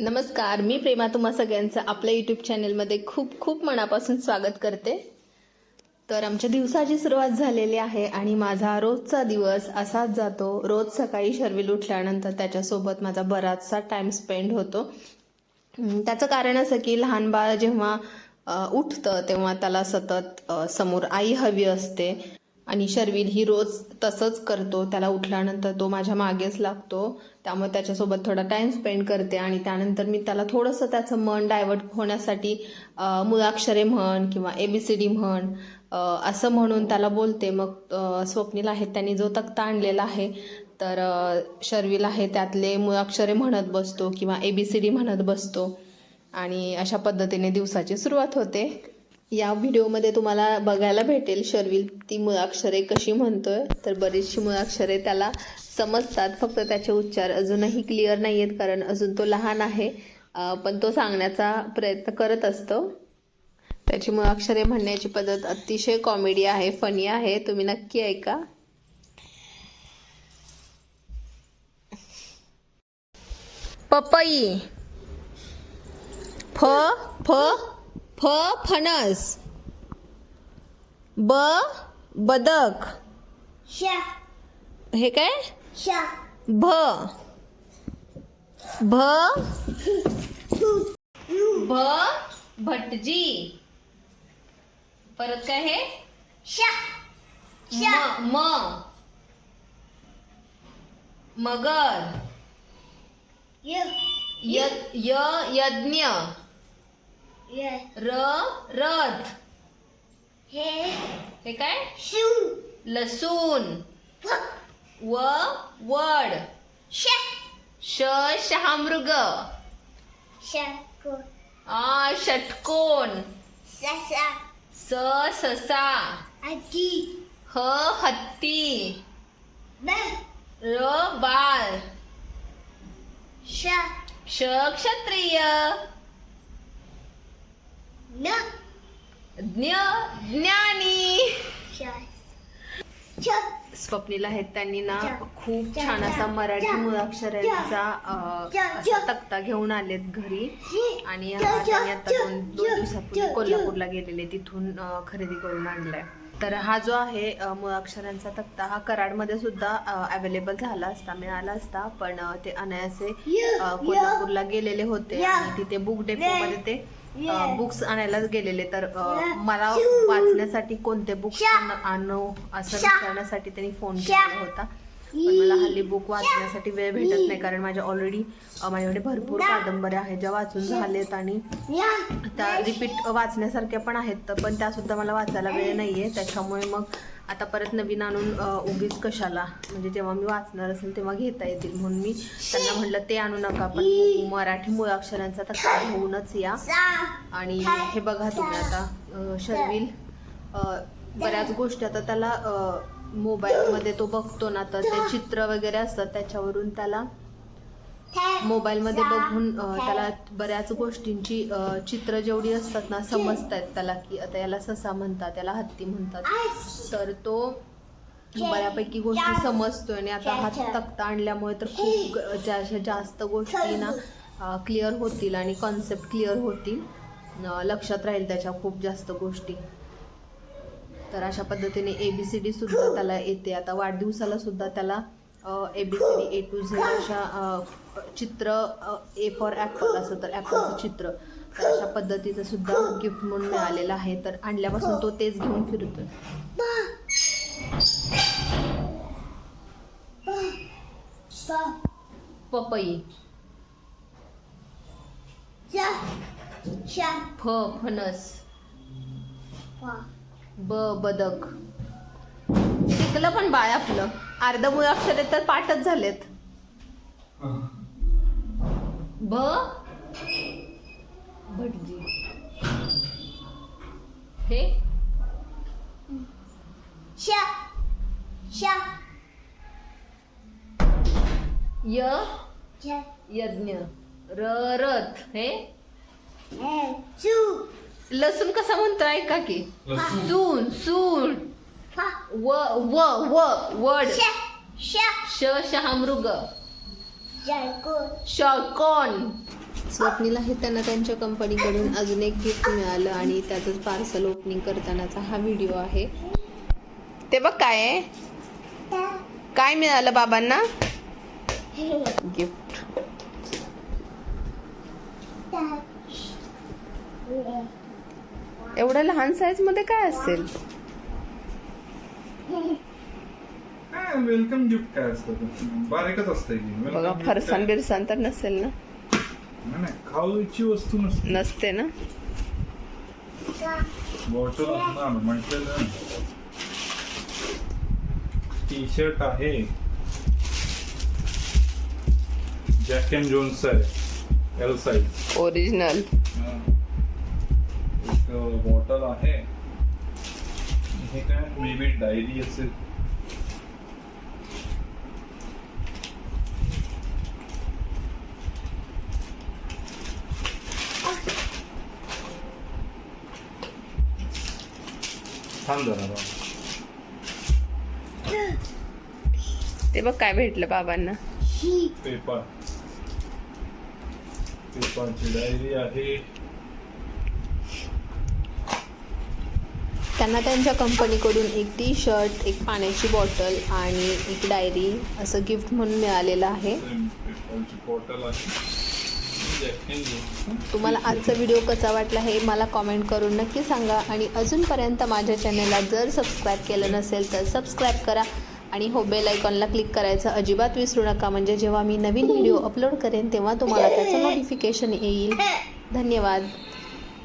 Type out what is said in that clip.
नमस्कार मी प्रेमा तुम्हा सगळ्यांचं आपल्या यूट्यूब चॅनलमध्ये खूप खूप मनापासून स्वागत करते. तर आमच्या दिवसाची सुरुवात झालेली आहे आणि माझा रोजचा दिवस असाच जातो. रोज सकाळी शर्विल उठल्यानंतर त्याच्यासोबत माझा बराचसा टाइम स्पेंड होतो. त्याचं कारण असं की लहान बाळ जेव्हा उठतं तेव्हा त्याला सतत समोर आई हवी असते. आणि शर्विल ही रोज तसंच करतो. त्याला उठल्यानंतर तो माझ्या मागेच लागतो. त्यामुळे त्याच्यासोबत थोडा टाइम स्पेंड करते आणि त्यानंतर मी त्याला थोडंसं त्याचं मन डायवर्ट होण्यासाठी मुळाक्षरे म्हण किंवा ए बी सी डी म्हण असं म्हणून त्याला बोलते. मग स्वप्नील आहे त्यांनी जो तक्ता आणलेला आहे तर शर्विल आहे त्यातले मुळाक्षरे म्हणत बसतो किंवा ए बी सी डी म्हणत बसतो. आणि अशा पद्धतीने दिवसाची सुरुवात होते. या व्हिडिओमध्ये तुम्हाला बघायला भेटेल शर्विल. ती मुळाक्षरे कशी म्हणतोय तर बरीचशी मुळाक्षरे त्याला समजतात. फक्त त्याचे उच्चार अजूनही क्लिअर नाही आहेत कारण अजून तो लहान आहे. पण तो सांगण्याचा प्रयत्न करत असतो. त्याची मुळाक्षरे म्हणण्याची पद्धत अतिशय कॉमेडी आहे फनी आहे. तुम्ही नक्की ऐका. पपई. फ फ फ फणस। ब बदक। शा। हे काय? भ। भ। भ। भटजी। परत काय हे? शा। शा म। मगर। य। य य यज्ञ। र रथ हे. हे काय? शू लसूण. व वड. शा. श शहामृग. शा आ षटकोन. सा ससा. ह हत्ती. ब. र बाळ शा. क्ष क्षत्रिय. न. ज्ञ ज्ञानी. स्वप्नील आहेत त्यांनी ना खूप छान असा मराठी मुळाक्षरांचा. तक्ता घेऊन आलेत घरी. आणि आता दोन दिवसापूर्वी कोल्हापूरला गेलेले तिथून खरेदी करून आणलाय. तर हा जो आहे मुळाक्षरांचा तक्ता हा कराडमध्ये सुद्धा अवेलेबल झाला असता मिळाला असता पण ते अनायासे. कोल्हापूरला गेलेले होते. आणि तिथे बुक डेपोमध्ये ते. बुक्स आणायलाच गेलेले तर. मला. वाचण्यासाठी कोणते बुक्स. आणू असं. विचारण्यासाठी त्यांनी फोन शा. केलेला होता पण मला हल्ली बुक वाचण्यासाठी वेळ भेटत नाही कारण माझ्या ऑलरेडी माझ्याकडे भरपूर कादंबऱ्या आहेत ज्या वाचून झालेत आणि या त्या रिपीट वाचण्यासारख्या पण आहेत तर पण त्या सुद्धा मला वाचायला वेळ नाहीये. त्याच्यामुळे मग आता परत नवीन आणून उगीच कशाला? म्हणजे जेव्हा मी वाचणार असेल तेव्हा घेता येतील. म्हणून मी त्यांना म्हटलं ते आणू नका पण मराठी मुळाक्षरांचा तक्ता घेऊनच या. सा आणि हे बघा तुम्ही आता शर्विल बऱ्याच गोष्टी आता त्याला मोबाईलमध्ये तो बघतो ना तर ते चित्र वगैरे असतात त्याच्यावरून त्याला मोबाईलमध्ये बघून त्याला बऱ्याच गोष्टींची चित्र जेवढी असतात ना समजतात त्याला की आता याला ससा म्हणतात त्याला हत्ती म्हणतात. तर तो बऱ्यापैकी गोष्टी समजतोय आणि आता हा तक्ता आणल्यामुळे तर खूप ज्या जास्त गोष्टी ना क्लिअर होतील आणि कॉन्सेप्ट क्लिअर होतील. लक्षात राहील त्याच्या खूप जास्त गोष्टी. तर अशा पद्धतीने एबीसीडी सुद्धा त्याला येते. आता वाढदिवसाला सुद्धा त्याला एबीसीडी ए टू झेड अशा चित्र ए फॉर ॲपल असं तर ॲपलचं चित्र. तर अशा पद्धतीचं सुद्धा गिफ्ट म्हणून मिळालेलं आहे. तर आणल्यापासून तो तेच घेऊन फिरतोय. प पपई फ फणस. ब बदक. शिकलं पण बाळ आपलं. अर्ध मुळाक्षरे तर पाठच झालेत. ब भटजी हे? शा शा. य यज्ञ. र रथ. हे? हे शू लसूण कसा म्हणतो ऐका की? सून सून. व व व वड. शा शा. श शहामृग शकॉन स्वप्नीलाही त्यांना त्यांच्या कंपनीकडून अजून एक गिफ्ट मिळालं आणि त्याचंच पार्सल ओपनिंग करतानाचा हा व्हिडिओ आहे. ते बघ काय आहे. काय मिळालं बाबांना? गिफ्ट एवढ्या लहान साईजमध्ये काय असेल? वेलकम गिफ्ट काय असतं? बारीकच असतं बघा काय? बिरसाण तर नसेल ना? खाऊची वस्तू नसते. नसते ना? बॉटल असणार म्हटलेलं टी शर्ट आहे. जॅक अँड जोन्स आहे. एल साईज ओरिजिनल एक बॉटल आहे. हे काय? मे बी डायरी असेल. थांब जरा बाबा. ते बघ काय भेटलं बाबांना. पेपर पेपरची डायरी आहे. त्यांना त्यांच्या कंपनीकडून एक टी शर्ट एक पाण्याची बॉटल आणि एक डायरी असं गिफ्ट म्हणून मिळालेलं आहे. तुम्हाला आजचा व्हिडिओ कसा वाटला हे मला कॉमेंट करून नक्की सांगा आणि अजूनपर्यंत माझ्या चॅनलला जर सबस्क्राईब केलं नसेल तर सबस्क्राईब करा आणि हो बेल आयकॉनला क्लिक करायचं अजिबात विसरू नका. म्हणजे जेव्हा मी नवीन व्हिडिओ अपलोड करेन तेव्हा तुम्हाला त्याचं नोटिफिकेशन येईल. धन्यवाद.